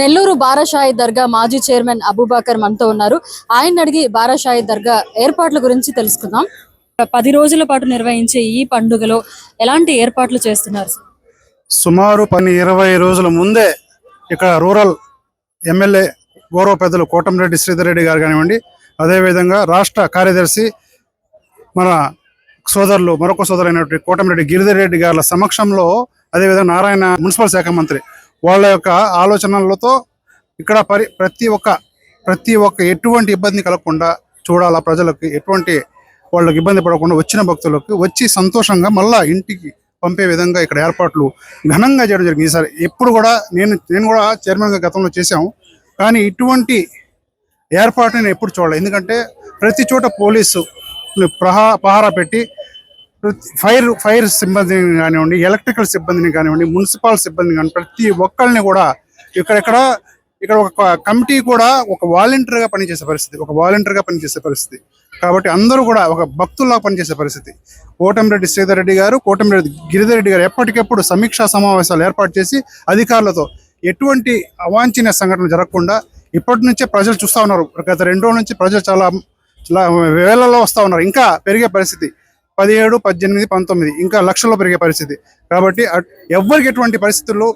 నెల్లూరు బారాషాయి దర్గా మాజీ చైర్మన్ అబూబాకర్ మనతో ఉన్నారు. ఆయన అడిగి బారాషాయి దర్గా ఏర్పాట్ల గురించి తెలుసుకుందాం. పది రోజుల పాటు నిర్వహించే ఈ పండుగలో ఎలాంటి ఏర్పాట్లు చేస్తున్నారు? సుమారు పని ఇరవై రోజుల ముందే ఇక్కడ రూరల్ ఎమ్మెల్యే గౌరవ పెద్దలు కోటంరెడ్డి శ్రీధర్ రెడ్డి గారు కానివ్వండి అదేవిధంగా రాష్ట్ర కార్యదర్శి మన సోదరులు మరొక సోదరులైనటువంటి కోటంరెడ్డి గిరిధర్ రెడ్డి గారి సమక్షంలో అదేవిధంగా నారాయణ మున్సిపల్ శాఖ మంత్రి వాళ్ళ యొక్క ఆలోచనలతో ఇక్కడ పరి ప్రతి ఒక్క ప్రతి ఒక్క ఎటువంటి ఇబ్బంది కలగకుండా చూడాలా ప్రజలకు ఎటువంటి వాళ్ళకి ఇబ్బంది పడకుండా వచ్చిన భక్తులకు వచ్చి సంతోషంగా మళ్ళా ఇంటికి పంపే విధంగా ఇక్కడ ఏర్పాట్లు ఘనంగా చేయడం జరిగింది. ఈసారి ఎప్పుడు కూడా నేను నేను కూడా చైర్మన్గా గతంలో చేశాము. కానీ ఇటువంటి ఏర్పాటు నేను ఎప్పుడు చూడలేదు. ఎందుకంటే ప్రతి చోట పోలీసు ప్రహా పహారా పెట్టి ఫైర్ ఫైర్ సిబ్బందిని కానివ్వండి ఎలక్ట్రికల్ సిబ్బందిని కానివ్వండి మున్సిపల్ సిబ్బందిని కానీ ప్రతి ఒక్కరిని కూడా ఇక్కడెక్కడ ఇక్కడ ఒక కమిటీ కూడా ఒక వాలంటీర్గా పనిచేసే పరిస్థితి ఒక వాలంటీర్గా పనిచేసే పరిస్థితి. కాబట్టి అందరూ కూడా ఒక భక్తుల్లా పనిచేసే పరిస్థితి. కోటమిరెడ్డి శ్రీధర్ రెడ్డి గారు కోటమిరెడ్డి గిరిధర్ రెడ్డి గారు ఎప్పటికెప్పుడు సమీక్షా సమావేశాలు ఏర్పాటు చేసి అధికారులతో ఎటువంటి అవాంఛనీయ సంఘటనలు జరగకుండా ఇప్పటి నుంచే ప్రజలు చూస్తా ఉన్నారు. గత రెండు రోజుల నుంచి ప్రజలు చాలా వేలలో వస్తూ ఉన్నారు. ఇంకా పెరిగే పరిస్థితి. పదిహేడు పద్దెనిమిది పంతొమ్మిది ఇంకా లక్షల్లో పెరిగే పరిస్థితి. కాబట్టి ఎవరికి ఎవ్వరికి ఎటువంటి పరిస్థితుల్లో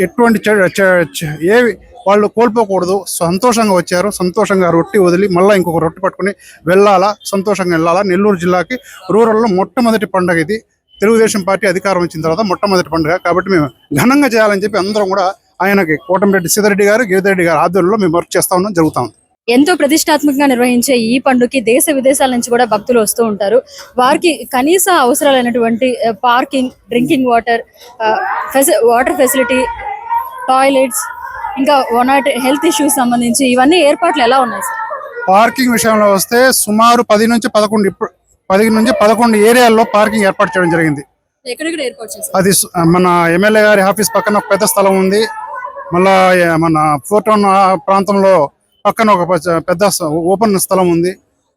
ఎటువంటి చె- ఏవి వాళ్ళు కోల్పోకూడదు. సంతోషంగా వచ్చారు. సంతోషంగా రొట్టి వదిలి మళ్ళీ ఇంకొక రొట్టి పట్టుకుని వెళ్ళాలా? సంతోషంగా వెళ్ళాలా? నెల్లూరు జిల్లాకి రూరల్లో మొట్టమొదటి పండుగ ఇది. తెలుగుదేశం పార్టీ అధికారం వచ్చిన తర్వాత మొట్టమొదటి పండుగ. కాబట్టి మేము ఘనంగా చేయాలని చెప్పి అందరం కూడా ఆయనకి కోటమిరెడ్డి సీతారెడ్డి గారు గిరిధరెడ్డి గారు ఆధ్వర్యంలో మేము వర్క్ చేస్తా ఉన్నాం జరుగుతా ఉంది. ఎంతో ప్రతిష్టాత్మకంగా నిర్వహించే ఈ పండుగకి దేశ విదేశాల నుంచి కూడా భక్తులు వస్తూ ఉంటారు. వారికి కనీస అవసరాలైనటువంటి parking drinking water water facility toilets ఇంకా వన్ హెల్త్ ఇష్యూస్ సంబంధించి ఇవన్నీ ఏర్పాట్లు ఎలా ఉన్నాయి సార్? పార్కింగ్ విషయంలో వస్తే సుమారు పది నుంచి పదకొండు ఇప్పుడు పది నుంచి పదకొండు ఏరియాల్లో పార్కింగ్ ఏర్పాటు చేయడం జరిగింది. అది మన ఎమ్మెల్యే గారి ఆఫీస్ పక్కన ఒక పెద్ద స్థలం ఉంది. మళ్ళా మన ఆ ప్రాంతంలో పక్కన ఒక పచ్చ- పెద్ద ఓపెన్ స్థలం ఉంది.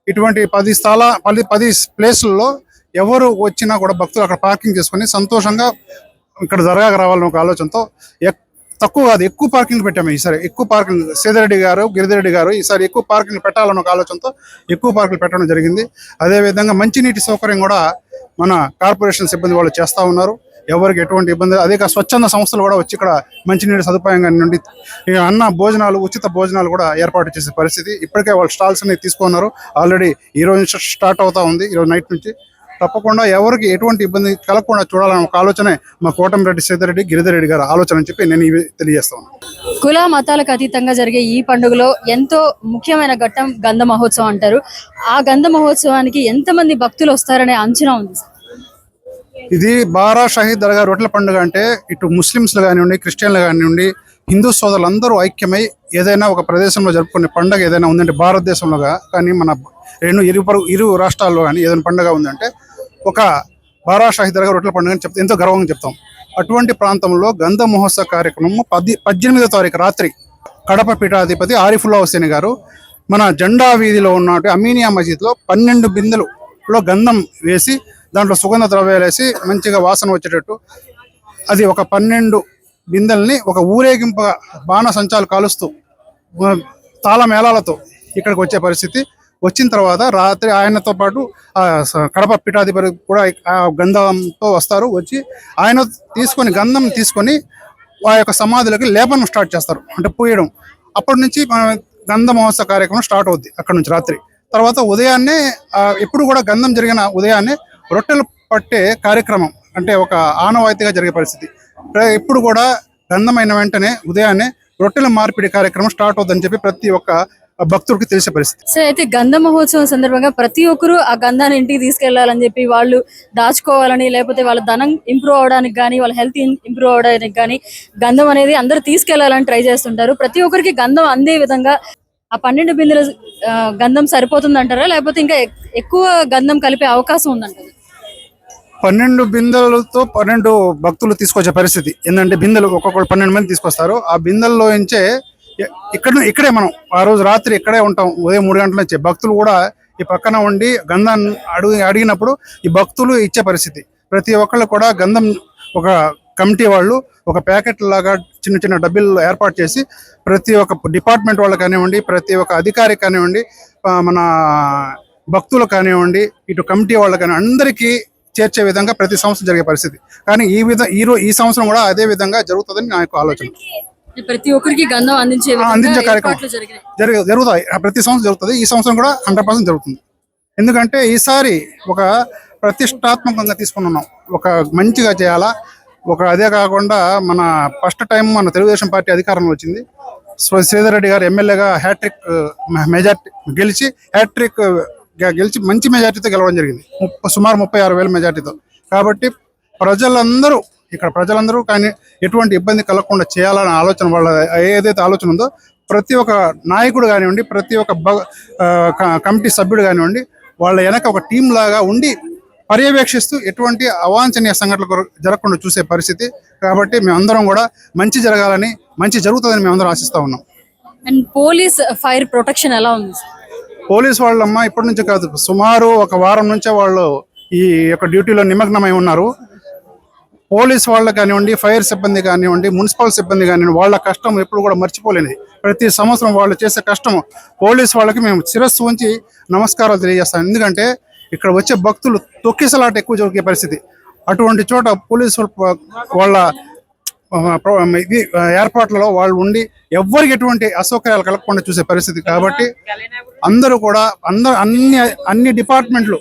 ఇటువంటి పది స్థల పది పది ప్లేసుల్లో ఎవరు వచ్చినా కూడా భక్తులు అక్కడ పార్కింగ్ చేసుకొని సంతోషంగా ఇక్కడ జరగా రావాలని ఒక ఆలోచనతో తక్కువ కాదు ఎక్కువ పార్కింగ్ పెట్టాము ఈసారి. ఎక్కువ పార్కింగ్ సీతారెడ్డి గారు గిరిధరెడ్డి గారు ఈసారి ఎక్కువ పార్కింగ్ పెట్టాలని ఒక ఆలోచనతో ఎక్కువ పార్కులు పెట్టడం జరిగింది. అదేవిధంగా మంచినీటి సౌకర్యం కూడా మన కార్పొరేషన్ సిబ్బంది వాళ్ళు చేస్తూ ఉన్నారు. ఎవరికి ఎటువంటి ఇబ్బంది అదే స్వచ్ఛంద సంస్థలు కూడా వచ్చి ఇక్కడ మంచినీటి సదుపాయంగా నుండి అన్న భోజనాలు ఉచిత భోజనాలు కూడా ఏర్పాటు చేసే పరిస్థితి. ఇప్పటికే వాళ్ళు స్టాల్స్ అనేవి తీసుకున్నారు. ఆల్రెడీ ఈ రోజు నుంచి స్టార్ట్ అవుతా ఉంది. ఈ రోజు నైట్ నుంచి తప్పకుండా ఎవరికి ఎటువంటి ఇబ్బంది కలగకుండా చూడాలని ఒక ఆలోచనే మా కోటమిరెడ్డి సీతారెడ్డి గిరిధరెడ్డి గారు ఆలోచన అని చెప్పి నేను ఇవి తెలియజేస్తాను కుల మతాలకు అతీతంగా జరిగే ఈ పండుగలో ఎంతో ముఖ్యమైన ఘట్టం గంధ మహోత్సవం అంటారు. ఆ గంధ మహోత్సవానికి ఎంతమంది భక్తులు వస్తారనే అంచనా ఉంది సార్? ఇది బారా షహీద్ దర్గా రొట్టెల పండుగ అంటే ఇటు ముస్లిమ్స్లు కానివ్వండి క్రిస్టియన్లు కానివ్వండి హిందూ సోదరులందరూ ఐక్యమై ఏదైనా ఒక ప్రదేశంలో జరుపుకునే పండుగ ఏదైనా ఉందంటే భారతదేశంలోగా కానీ మన రెండు ఇరు పరు- ఇరు రాష్ట్రాల్లో కానీ ఏదైనా పండుగ ఉందంటే ఒక బారా షాహీ దర్గా రొట్టెల పండుగ అని చెప్తే ఎంతో గర్వంగా చెప్తాం. అటువంటి ప్రాంతంలో గంధ మహోత్సవ కార్యక్రమం పది పద్దెనిమిదో తారీఖు రాత్రి కడప పీఠాధిపతి ఆరిఫుల్లా హుసేన్ గారు మన జెండా వీధిలో ఉన్నటువంటి అమీనియా మసీద్లో పన్నెండు బిందెలులో గంధం వేసి దాంట్లో సుగంధ ద్రవ్యాలు వేసి మంచిగా వాసన వచ్చేటట్టు. అది ఒక పన్నెండు బిందెల్ని ఒక ఊరేగింపుగా బాణ సంచాలు కాలుస్తూ తాళమేళాలతో ఇక్కడికి వచ్చే పరిస్థితి. వచ్చిన తర్వాత రాత్రి ఆయనతో పాటు కడప పీఠాధిపతి కూడా ఆ గంధంతో వస్తారు. వచ్చి ఆయన తీసుకొని గంధం తీసుకొని ఆ యొక్క సమాధులకి లేపనం స్టార్ట్ చేస్తారు. అంటే పూయడం. అప్పటి నుంచి గంధ మహోత్సవ కార్యక్రమం స్టార్ట్ అవుద్ది అక్కడ నుంచి రాత్రి. తర్వాత ఉదయాన్నే ఎప్పుడు కూడా గంధం జరిగిన ఉదయాన్నే రొట్టెలు పట్టే కార్యక్రమం అంటే ఒక ఆనవాయితీగా జరిగే పరిస్థితి. ఇప్పుడు కూడా గంధమైన వెంటనే ఉదయాన్నే రొట్టెల మార్పిడి కార్యక్రమం స్టార్ట్ అవుతుందని చెప్పి ప్రతి ఒక్క భక్తుడికి తెలిసే పరిస్థితి. సో అయితే గంధ మహోత్సవం సందర్భంగా ప్రతి ఒక్కరు ఆ గంధాన్ని ఇంటికి తీసుకెళ్ళాలని చెప్పి వాళ్ళు దాచుకోవాలని లేకపోతే వాళ్ళ ధనం ఇంప్రూవ్ అవడానికి కానీ వాళ్ళ హెల్త్ ఇంప్రూవ్ అవడానికి కానీ గంధం అనేది అందరూ తీసుకెళ్ళాలని ట్రై చేస్తుంటారు. ప్రతి ఒక్కరికి గంధం అందే విధంగా ఆ పన్నెండు బిందెల ఆ, గంధం సరిపోతుంది అంటారా లేకపోతే ఇంకా ఎక్కువ గంధం కలిపే అవకాశం ఉందంటారు? పన్నెండు బిందెలతో పన్నెండు భక్తులు తీసుకొచ్చే పరిస్థితి. ఏంటంటే బిందెలు ఒక్కొక్కరు పన్నెండు మంది తీసుకొస్తారు. ఆ బిందెల్లో నుంచే ఇక్కడ ఇక్కడే మనం ఆ రోజు రాత్రి ఇక్కడే ఉంటాం. ఉదయం మూడు గంటల నుంచి. భక్తులు కూడా ఈ పక్కన ఉండి గంధాన్ని అడుగు అడిగినప్పుడు ఈ భక్తులు ఇచ్చే పరిస్థితి. ప్రతి ఒక్కళ్ళు కూడా గంధం ఒక కమిటీ వాళ్ళు ఒక ప్యాకెట్ లాగా చిన్న చిన్న డబ్బులు ఏర్పాటు చేసి ప్రతి ఒక్క డిపార్ట్మెంట్ వాళ్ళు కానివ్వండి ప్రతి ఒక్క అధికారి కానివ్వండి మన భక్తులు కానివ్వండి ఇటు కమిటీ వాళ్ళు కానివ్వండి అందరికీ చేర్చే విధంగా ప్రతి సంవత్సరం జరిగే పరిస్థితి. కానీ ఈ విధ ఈ రో ఈ సంవత్సరం కూడా అదే విధంగా జరుగుతుందని నా యొక్క ఆలోచన. ప్రతి ఒక్కరికి గంధం అందించే అందించే కార్యక్రమం. జరుగుతాయి. ప్రతి సంవత్సరం జరుగుతుంది. ఈ సంవత్సరం కూడా హండ్రెడ్ జరుగుతుంది. ఎందుకంటే ఈసారి ఒక ప్రతిష్టాత్మకంగా తీసుకున్నాం. ఒక మంచిగా చేయాలా? ఒక అదే కాకుండా మన ఫస్ట్ టైం మన తెలుగుదేశం పార్టీ అధికారంలో వచ్చింది. శ్రీధర్ రెడ్డి గారు ఎమ్మెల్యేగా హ్యాట్రిక్ మెజార్టీ గెలిచి హ్యాట్రిక్ గెలిచి మంచి మెజార్టీతో గెలవడం జరిగింది. సుమారు ముప్పై ఆరు వేల మెజార్టీతో. కాబట్టి ప్రజలందరూ ఇక్కడ ప్రజలందరూ కానీ ఎటువంటి ఇబ్బంది కలగకుండా చేయాలనే ఆలోచన వాళ్ళ ఏదైతే ఆలోచన ఉందో ప్రతి ఒక్క నాయకుడు కానివ్వండి ప్రతి ఒక్క బ- కమిటీ సభ్యుడు కానివ్వండి వాళ్ళ వెనక ఒక టీం లాగా ఉండి పర్యవేక్షిస్తూ ఎటువంటి అవాంఛనీయ సంఘటనలు జరగకుండా చూసే పరిస్థితి. కాబట్టి మేమందరం కూడా మంచి జరగాలని మంచి జరుగుతుందని మేమందరం ఆశిస్తూ ఉన్నాం. అండ్ పోలీస్ ఫైర్ ప్రొటెక్షన్ ఎలా ఉంది? పోలీస్ వాళ్ళమ్మ ఇప్పటి నుంచి కాదు సుమారు ఒక వారం నుంచే వాళ్ళు ఈ యొక్క డ్యూటీలో నిమగ్నమై ఉన్నారు. పోలీస్ వాళ్ళు కానివ్వండి ఫైర్ సిబ్బంది కానివ్వండి మున్సిపల్ సిబ్బంది కానివ్వండి వాళ్ళ కష్టం ఎప్పుడు కూడా మర్చిపోలేనిది. ప్రతి సంవత్సరం వాళ్ళు చేసే కష్టం పోలీస్ వాళ్ళకి మేము శిరస్సు ఉంచి నమస్కారాలు తెలియజేస్తాం. ఎందుకంటే ఇక్కడ వచ్చే భక్తులు తొక్కిసలాట ఎక్కువ జరిగే పరిస్థితి. అటువంటి చోట పోలీసు వాళ్ళ ఇది ఏర్పాట్లలో వాళ్ళు ఉండి ఎవ్వరికి ఎటువంటి అసౌకర్యాలు కలగకుండా చూసే పరిస్థితి కాబట్టి అందరూ కూడా అందరు అన్ని అన్ని డిపార్ట్మెంట్లు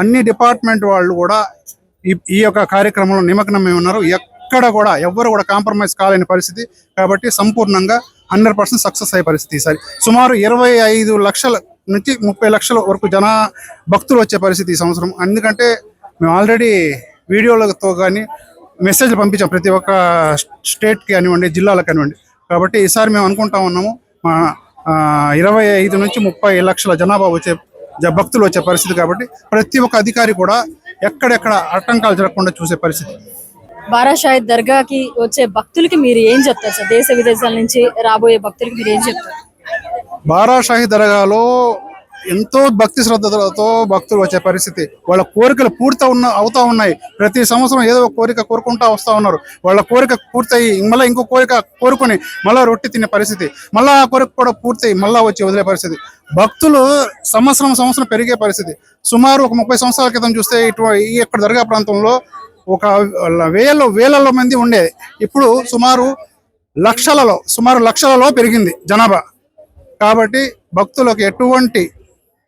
అన్ని డిపార్ట్మెంట్ వాళ్ళు కూడా ఈ ఈ యొక్క కార్యక్రమంలో నిమగ్నమై ఉన్నారు. ఎక్కడ కూడా ఎవ్వరు కూడా కాంప్రమైజ్ కాలేని పరిస్థితి కాబట్టి సంపూర్ణంగా హండ్రెడ్ పర్సెంట్ సక్సెస్ అయ్యే పరిస్థితి ఈసారి. సుమారు ఇరవై ఐదు లక్షల నుంచి ముప్పై లక్షల వరకు జన భక్తులు వచ్చే పరిస్థితి ఈ సంవత్సరం. ఎందుకంటే మేము ఆల్రెడీ వీడియోలతో కానీ మెసేజ్లు పంపించాం ప్రతి ఒక్క స్టేట్కి కానివ్వండి జిల్లాలకు కానివ్వండి. కాబట్టి ఈసారి మేము అనుకుంటా ఉన్నాము మా ఇరవై ఐదు నుంచి ముప్పై లక్షల జనాభా వచ్చే భక్తులు వచ్చే పరిస్థితి కాబట్టి ప్రతి ఒక్క అధికారి కూడా ఎక్కడెక్కడ ఆటంకాలు జరగకుండా చూసే పరిస్థితి. బారాషాహిద్ దర్గాకి వచ్చే భక్తులకి మీరు ఏం చెప్తారు సార్? దేశ విదేశాల నుంచి రాబోయే భక్తులకి మీరు ఏం చెప్తారు? బారాషాహి దర్గాలో ఎంతో భక్తి శ్రద్ధలతో భక్తులు వచ్చే పరిస్థితి. వాళ్ళ కోరికలు పూర్తి ఉన్న అవుతా ఉన్నాయి. ప్రతి సంవత్సరం ఏదో ఒక కోరిక కోరుకుంటా వస్తూ ఉన్నారు. వాళ్ళ కోరిక పూర్తయి మళ్ళీ ఇంకో కోరిక కోరుకొని మళ్ళీ రొట్టె తినే పరిస్థితి. మళ్ళీ ఆ కోరిక కూడా పూర్తయి మళ్ళీ వచ్చి వదిలే పరిస్థితి. భక్తులు సంవత్సరం సంవత్సరం పెరిగే పరిస్థితి. సుమారు ఒక ముప్పై సంవత్సరాల క్రితం చూస్తే ఇటు ఇక్కడ యొక్క దర్గా ప్రాంతంలో ఒక వేల వేలలో మంది ఉండేది ఇప్పుడు సుమారు లక్షలలో సుమారు లక్షలలో పెరిగింది జనాభా. కాబట్టి భక్తులకు ఎటువంటి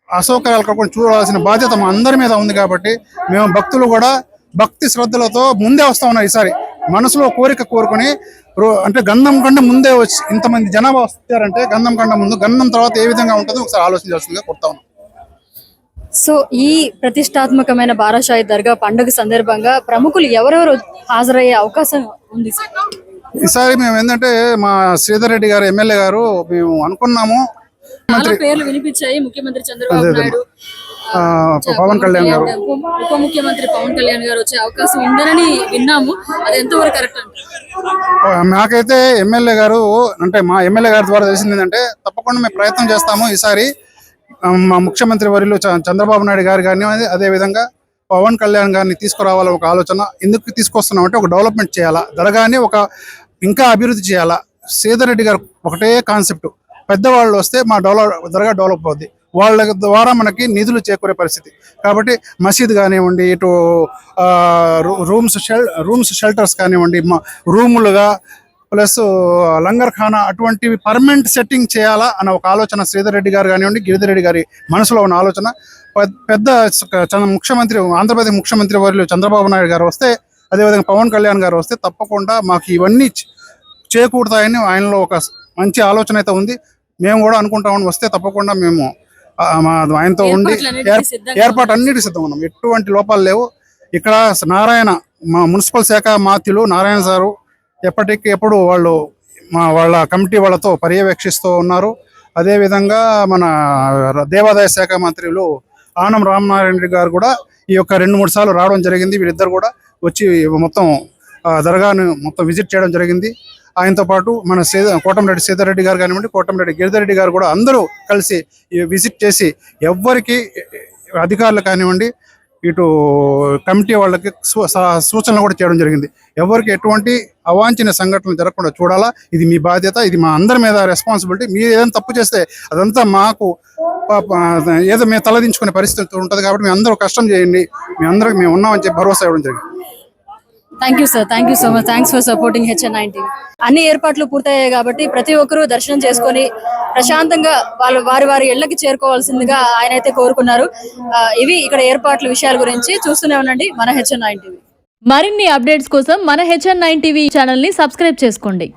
అసౌకర్యాలు కాకుండా చూడాల్సిన బాధ్యత మా అందరి మీద ఉంది కాబట్టి మేము భక్తులు కూడా భక్తి శ్రద్ధలతో ముందే వస్తా ఉన్నాం ఈసారి. మనసులో కోరిక కోరుకొని అంటే గంధం కంటే ముందే వచ్చి ఇంతమంది జనాభా వస్తారంటే గంధం కంటే ముందు గంధం తర్వాత ఏ విధంగా ఉంటుందో ఒకసారి ఆలోచించాల్సిందిగా కొడతా ఉన్నాం. సో ఈ ప్రతిష్టాత్మకమైన బారాషాహిద్ దర్గా పండుగ సందర్భంగా ప్రముఖులు ఎవరెవరు హాజరయ్యే అవకాశం ఉంది సార్? ఈసారి మేము ఏంటంటే మా శ్రీధర్ రెడ్డి గారు ఎమ్మెల్యే గారు మేము అనుకున్నాము. పేర్లు వినిపించాయి. ముఖ్యమంత్రి చంద్రబాబు నాయుడు పవన్ కళ్యాణ్ గారు. ఉప ముఖ్యమంత్రి పవన్ కళ్యాణ్ గారు వచ్చే అవకాశం ఉందనని విన్నాము. అది ఎంతవరకు కరెక్ట్ నాకైతే ఎమ్మెల్యే గారు అంటే మా ఎమ్మెల్యే గారి ద్వారా తెలిసింది ఏంటంటే తప్పకుండా మేము ప్రయత్నం చేస్తాము ఈసారి. మా ముఖ్యమంత్రి వర్యులు చంద్రబాబు నాయుడు గారు కానీ అదే విధంగా పవన్ కళ్యాణ్ గారిని తీసుకురావాలని ఒక ఆలోచన ఎందుకు తీసుకొస్తున్నాం అంటే ఒక డెవలప్మెంట్ చేయాలా దరగాని ఒక ఇంకా అభివృద్ధి చేయాలా? శ్రీధర్ రెడ్డి గారు ఒకటే కాన్సెప్ట్. పెద్దవాళ్ళు వస్తే మా డెవలప్ త్వరగా డెవలప్ అవుద్ది. వాళ్ళ ద్వారా మనకి నిధులు చేకూరే పరిస్థితి. కాబట్టి మసీద్ కానివ్వండి ఇటు రూ- రూమ్స్ షెల్ రూమ్స్ షెల్టర్స్ కానివ్వండి మా రూములుగా ప్లస్ లంగర్ ఖానా అటువంటివి పర్మనెంట్ సెట్టింగ్ చేయాలా అన్న ఒక ఆలోచన శ్రీధర్ రెడ్డి గారు కానివ్వండి గిరిధర్ రెడ్డి గారి మనసులో ఉన్న ఆలోచన. పెద్ద- పెద్ద ముఖ్యమంత్రి ఆంధ్రప్రదేశ్ ముఖ్యమంత్రి వారిలో చంద్రబాబు నాయుడు గారు వస్తే అదేవిధంగా పవన్ కళ్యాణ్ గారు వస్తే తప్పకుండా మాకు ఇవన్నీ చేకూడతాయని చేకూరుతాయని ఆయనలో ఒక మంచి ఆలోచన అయితే ఉంది. మేము కూడా అనుకుంటామని వస్తే తప్పకుండా మేము ఆయనతో ఉండి ఏర్పాటు అన్నిటి సిద్ధం ఉన్నాం. ఎటువంటి లోపాలు లేవు. ఇక్కడ నారాయణ మా మున్సిపల్ శాఖ మాత్యులు నారాయణ సారు ఎప్పటికి ఎప్పుడు వాళ్ళు మా వాళ్ళ కమిటీ వాళ్ళతో పర్యవేక్షిస్తూ ఉన్నారు. అదేవిధంగా మన దేవాదాయ శాఖ మంత్రులు ఆనం రామనారాయణ రెడ్డి గారు కూడా ఈ యొక్క రెండు మూడు సార్లు రావడం జరిగింది. వీళ్ళిద్దరు కూడా వచ్చి మొత్తం దర్గాను మొత్తం విజిట్ చేయడం జరిగింది. ఆయనతో పాటు మన సీత కోటంరెడ్డి సీతారెడ్డి గారు కానివ్వండి కోటంరెడ్డి గిరిధరెడ్డి గారు కూడా అందరూ కలిసి విజిట్ చేసి ఎవ్వరికి అధికారులు కానివ్వండి ఇటు కమిటీ వాళ్ళకి సూ- సూచనలు కూడా చేయడం జరిగింది. ఎవరికి ఎటువంటి అవాంఛనీయ సంఘటనలు జరగకుండా చూడాలా ఇది మీ బాధ్యత ఇది మా అందరి మీద రెస్పాన్సిబిలిటీ మీరు ఏదైనా తప్పు చేస్తే అదంతా మాకు ఏదో మేము తలదించుకునే పరిస్థితి ఉంటుంది కాబట్టి మేము అందరూ కష్టం చేయండి మీ అందరికి మేము ఉన్నామని చెప్పి భరోసా ఇవ్వడం జరిగింది. Thank you sir thank you so much thanks for supporting HN nineteen అన్ని ఏర్పాట్లు పూర్తయ్యాయి కాబట్టి ప్రతి ఒక్కరూ దర్శనం చేసుకొని ప్రశాంతంగా వాళ్ళు వారి వారి ఇళ్ళకి చేరుకోవాల్సిందిగా ఆయన అయితే కోరుకున్నారు. ఇవి ఇక్కడ ఏర్పాట్ల విషయాల గురించి చూస్తూనే ఉండండి మన హెచ్ఎన్ నైన్ టీవీ మరిన్ని అప్డేట్స్ కోసం మన హెచ్ఎన్ నైన్ టీవీ ఛానల్ని సబ్స్క్రైబ్ చేసుకోండి.